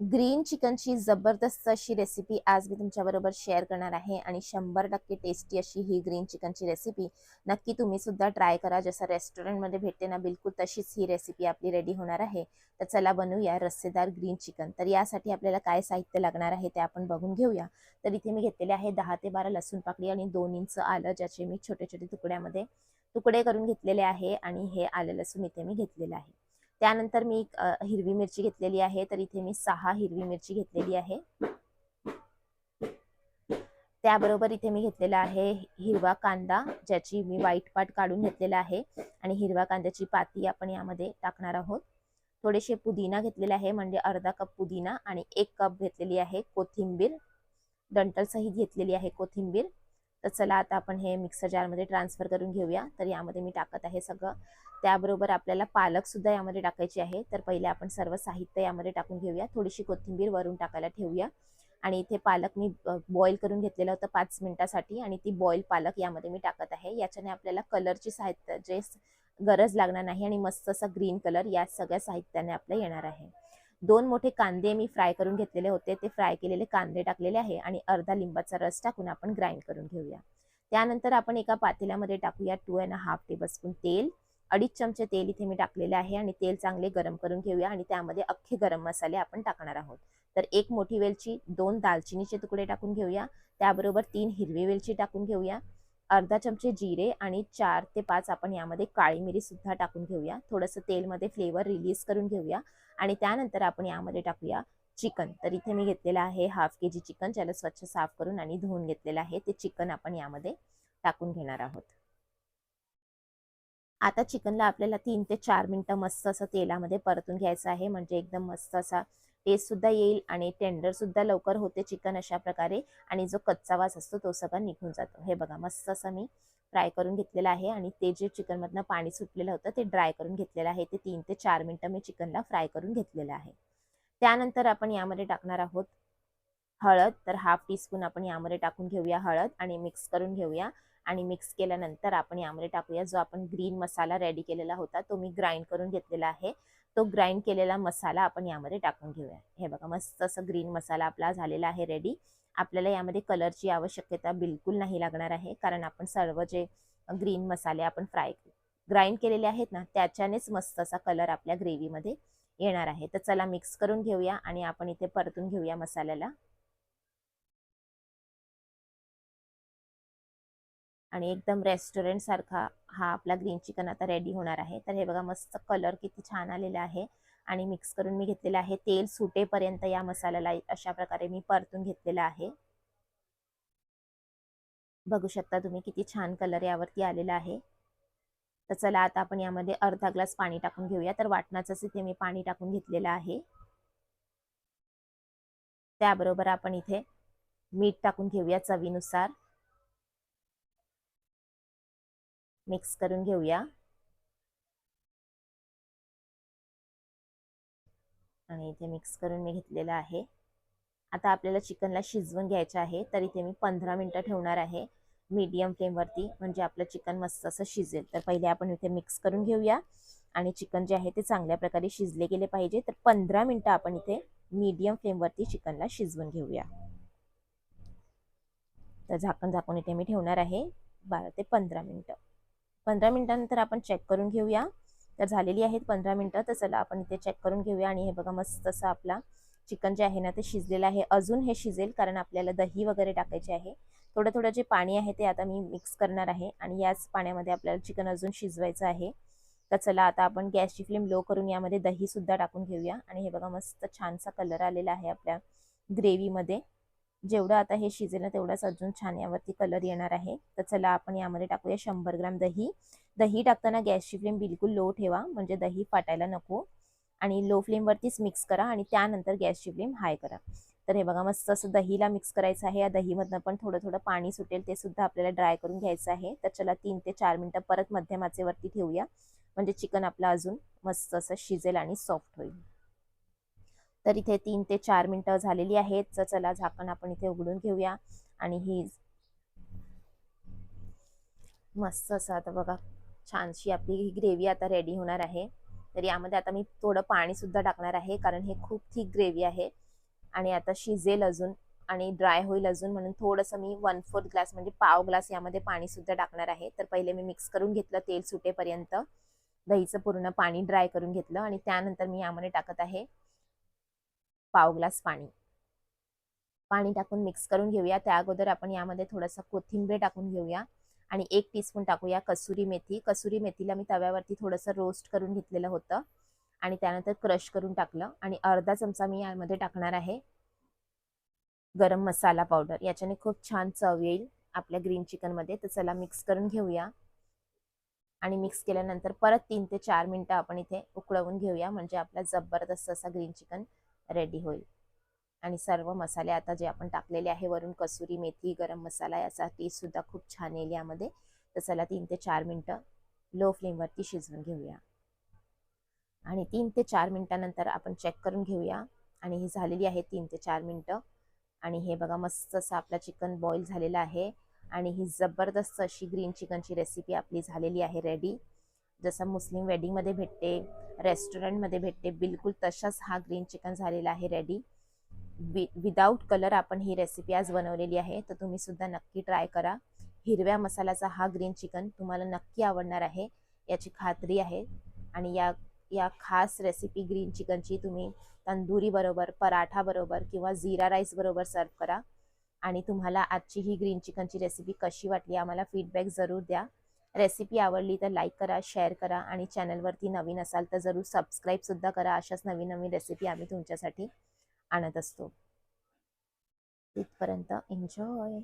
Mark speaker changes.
Speaker 1: Green चिकनची जबरदस्त अशी रेसिपी आज मी तुमच्याबरोबर शेअर करणार आहे आणि शंभर टक्के टेस्टी अशी ही ग्रीन चिकनची रेसिपी नक्की तुम्ही सुद्धा ट्राय करा. जसं रेस्टॉरंटमध्ये भेटते ना बिलकुल तशीच ही रेसिपी आपली रेडी होणार आहे. तर चला बनवूया रस्सेदार ग्रीन चिकन तर यासाठी आपल्याला काय साहित्य लागणार आहे ते आपण बघून घेऊया. तर इथे मी घेतलेले आहे दहा ते बारा लसूण पाकळी आणि दोन इंच आलं ज्याचे मी छोटे छोटे तुकड्यामध्ये तुकडे करून घेतलेले आहे आणि हे आलं लसूण इथे मी घेतलेलं आहे. त्यानंतर मी एक, हिरवी मिरची घेतलेली आहे तर इथे मी सहा हिरवी मिरची घेतलेली आहे. त्याबरोबर इथे मी घेतलेला आहे हिरवा कांदा ज्याची मी व्हाईट पार्ट काढून घेतलेला आहे आणि हिरवा कांद्याची पाती आपण यामध्ये टाकणार आहोत. थोडेसे पुदिना घेतलेले आहे म्हणजे अर्धा कप पुदिना आणि एक कप घेतलेली आहे कोथिंबीर. डंटल घेतलेली आहे कोथिंबीर. तर चला आता आपण हे मिक्सर जारमध्ये ट्रान्सफर करून घेऊया. तर यामध्ये मी टाकत आहे सगळं. त्याबरोबर आपल्याला पालक सुद्धा यामध्ये टाकायची आहे. तर पहिले आपण सर्व साहित्य यामध्ये टाकून घेऊया. थोडीशी कोथिंबीर वरून टाकायला ठेवूया. आणि इथे पालक मी बॉईल करून घेतलेलं होतं पाच मिनिटासाठी. आणि ती बॉईल पालक यामध्ये मी टाकत आहे. याच्याने आपल्याला कलरची साहित्य जे गरज लागणार नाही आणि मस्त असा ग्रीन कलर या सगळ्या साहित्याने आपल्या येणार आहे. दोन मोठे कांदे मी फ्राय करून घेतलेले होते. ते फ्राय केलेले कांदे टाकलेले आहे आणि अर्धा लिंबाचा रस टाकून आपण ग्राइंड करून घेऊया. त्यानंतर आपण एका पातेल्यामध्ये टाकूया टू अँड हाफ टेबलस्पून तेल. अडीच चमचे तेल इथे मी टाकलेले आहे आणि तेल चांगले गरम करून घेऊया आणि त्यामध्ये अख्खे गरम मसाले आपण टाकणार आहोत. तर एक मोठी वेलची दोन दालचिनीचे तुकडे टाकून घेऊया. त्याबरोबर तीन हिरवी वेलची टाकून घेऊया. अर्धा चमचे जिरे आणि चार ते पाच आपण यामध्ये काळी मिरी सुद्धा टाकून घेऊया. थोडंसं तेलमध्ये फ्लेवर रिलीज करून घेऊया. आणि त्यानंतर आपण यामध्ये टाकूया चिकन तर इथे मी घेतलेलं आहे हाफ के जी चिकन ज्याला स्वच्छ साफ करून आणि धुवून घेतलेलं आहे ते चिकन आपण यामध्ये टाकून घेणार आहोत. आता चिकनला आपल्याला तीन ते चार मिनटं मस्त असं तेलामध्ये परतून घ्यायचं आहे. म्हणजे एकदम मस्त असा टेस्ट सुद्धा येईल आणि टेंडर सुद्धा लवकर होते चिकन अशा प्रकारे. आणि जो कच्चा वास असतो तो सगळा निघून जातो. हे बघा मस्त असं मी फ्राय करून घेतलेलं आहे आणि ते जे चिकनमधनं पाणी सुटलेलं होतं ते ड्राय करून घेतलेलं आहे. ते तीन ते चार मिनटं मी चिकनला फ्राय करून घेतलेलं आहे. त्यानंतर आपण यामध्ये टाकणार आहोत हळद. तर हाफ टीस्पून आपण यामध्ये टाकून घेऊया हळद आणि मिक्स करून घेऊया. आणि मिक्स केल्यानंतर आपण यामध्ये टाकूया जो आपण ग्रीन मसाला रेडी केलेला होता तो मी ग्राइंड करून घेतलेला आहे. तो ग्राइंड केलेला मसाला आपण यामध्ये टाकून घेऊया. हे बघा मस्त असं ग्रीन मसाला आपला झालेला आहे रेडी आपल्याला यामध्ये कलरची आवश्यकता बिलकुल नाही लागणार आहे कारण आपण सर्व जे ग्रीन मसाले आपण फ्राय ग्राइंड केलेले आहेत ना त्याच्यानेच मस्त असा कलर आपल्या ग्रेव्हीमध्ये येणार आहे. तर चला मिक्स करून घेऊया आणि आपण इथे परतून घेऊया मसाल्याला. आणि एकदम रेस्टॉरंट सारखा हा आपला ग्रीन चिकन आता रेडी होणार आहे. तर हे बघा मस्त कलर किती छान आलेला आहे. आणि मिक्स करून मी घेतलेलं आहे. तेल सुटेपर्यंत या मसाल्याला अशा प्रकारे मी परतून घेतलेला आहे. बघू शकता तुम्ही किती छान कलर यावरती आलेला आहे. तर चला आता आपण यामध्ये अर्धा ग्लास पाणी टाकून घेऊया. तर वाटणाचंच इथे मी पाणी टाकून घेतलेलं आहे. त्याबरोबर आपण इथे मीठ टाकून घेऊया चवीनुसार. मिक्स करून घेऊया. आणि इथे मिक्स करून मी घेतलेलं आहे. आता आपल्याला चिकनला शिजवून घ्यायचं आहे तर इथे मी पंधरा मिनटं ठेवणार आहे मीडियम फ्लेमवरती म्हणजे आपलं चिकन मस्त असं शिजेल. तर पहिले आपण इथे मिक्स करून घेऊया. आणि चिकन जे आहे ते चांगल्या प्रकारे शिजले गेले पाहिजे. तर पंधरा मिनटं आपण इथे मीडियम फ्लेमवरती चिकनला शिजवून घेऊया. तर झाकण झाकून इथे मी ठेवणार आहे. बारा ते पंधरा मिनटं. पंधरा मिनिटानंतर आपण चेक करून घेऊया. तर झालेली आहेत पंधरा मिनटं तर चला आपण इथे चेक करून घेऊया. आणि हे बघा मस्त असं आपला चिकन जे आहे ना ते शिजलेलं आहे. अजून हे शिजेल कारण आपल्याला दही वगैरे टाकायचे आहे. थोडं थोडं जे पाणी आहे ते आता मी मिक्स करणार आहे. आणि याच पाण्यामध्ये आपल्याला चिकन अजून शिजवायचं आहे. तर चला आता आपण गॅसची फ्लेम लो करून यामध्ये दही सुद्धा टाकून घेऊया. आणि हे बघा मस्त छानसा कलर आलेला आहे आपल्या ग्रेव्हीमध्ये जेवढं आता हे शिजेल ना तेवढाच अजून छान यावरती कलर येणार आहे. तर चला आपण यामध्ये टाकूया शंभर ग्राम दही. दही टाकताना गॅसची फ्लेम बिलकुल लो ठेवा म्हणजे दही फाटायला नको. आणि लो फ्लेमवरतीच मिक्स करा आणि त्यानंतर गॅसची फ्लेम हाय करा. तर हे बघा मस्त असं दहीला मिक्स करायचं आहे. या दहीमधनं पण थोडं थोडं पाणी सुटेल ते सुद्धा आपल्याला ड्राय करून घ्यायचं आहे. तर चला तीन ते चार मिनटं परत मध्यम आचेवरती ठेवूया. म्हणजे चिकन आपलं अजून मस्त असं शिजेल आणि सॉफ्ट होईल. तर इथे तीन ते चार मिनटं झालेली आहेत. तर चला झाकण आपण इथे उघडून घेऊया. आणि ही मस्त असं आता बघा छानशी आपली ही ग्रेव्ही आता रेडी होणार आहे. तर यामध्ये आता मी थोडं पाणी सुद्धा टाकणार आहे कारण हे खूप थिक ग्रेव्ही आहे. आणि आता शिजेल अजून आणि ड्राय होईल अजून म्हणून थोडंसं मी वन फोर्थ ग्लास म्हणजे पाव ग्लास यामध्ये पाणी सुद्धा टाकणार आहे. तर पहिले मी मिक्स करून घेतलं तेल सुटेपर्यंत. दहीचं पूर्ण पाणी ड्राय करून घेतलं आणि त्यानंतर मी यामध्ये टाकत आहे. पाव ग्लास पाणी. पाणी टाकून मिक्स करून घेऊया. त्या अगोदर आपण यामध्ये थोडंसं कोथिंबीर टाकून घेऊया आणि एक टीस्पून टाकूया कसुरी मेथी. कसुरी मेथीला मी तव्यावरती थोडंसं रोस्ट करून घेतलेलं होतं आणि त्यानंतर क्रश करून टाकलं आणि अर्धा चमचा मी यामध्ये टाकणार आहे गरम मसाला पावडर याच्याने खूप छान चव येईल आपल्या ग्रीन चिकनमध्ये तर चला मिक्स करून घेऊया आणि मिक्स केल्यानंतर परत तीन ते चार मिनटं आपण इथे उकळवून घेऊया. म्हणजे आपला जबरदस्त असा ग्रीन चिकन रेडी होईल. आणि सर्व मसाले आता जे आपण टाकलेले आहे वरून कसुरी मेथी गरम मसाला याचा टेस्ट सुद्धा खूप छान येईल यामध्ये. तर चला तीन ते चार मिनटं लो फ्लेमवरती शिजवून घेऊया. आणि तीन ते चार मिनटानंतर आपण चेक करून घेऊया. आणि ही झालेली आहे तीन ते चार मिनटं. आणि हे बघा मस्त असं आपला चिकन बॉईल झालेलं आहे. आणि ही जबरदस्त अशी ग्रीन चिकनची रेसिपी आपली झालेली आहे रेडी जसं मुस्लिम वेडिंगमध्ये भेटते रेस्टॉरंटमध्ये भेटते बिलकुल तशाच हा ग्रीन चिकन झालेला आहे रेडी वि विदाऊट कलर आपण ही रेसिपी आज बनवलेली आहे तर तुम्ही सुद्धा नक्की ट्राय करा. हिरव्या मसाल्याचा हा ग्रीन चिकन तुम्हाला नक्की आवडणार आहे याची खात्री आहे. आणि या या खास रेसिपी ग्रीन चिकनची तुम्ही तंदुरी बरोबर पराठा बरोबर किंवा जिरा राईस बरोबर सर्व करा. आणि तुम्हाला आजची ही ग्रीन चिकनची रेसिपी कशी वाटली आम्हाला फीडबॅक जरूर द्या. रेसिपी आवडली तर लाईक करा शेअर करा आणि चॅनलवरती नवीन असाल तर जरूर सबस्क्राईबसुद्धा करा. अशाच नवीन नवीन रेसिपी आम्ही तुमच्यासाठी आणत असतो. तिथपर्यंत एन्जॉय!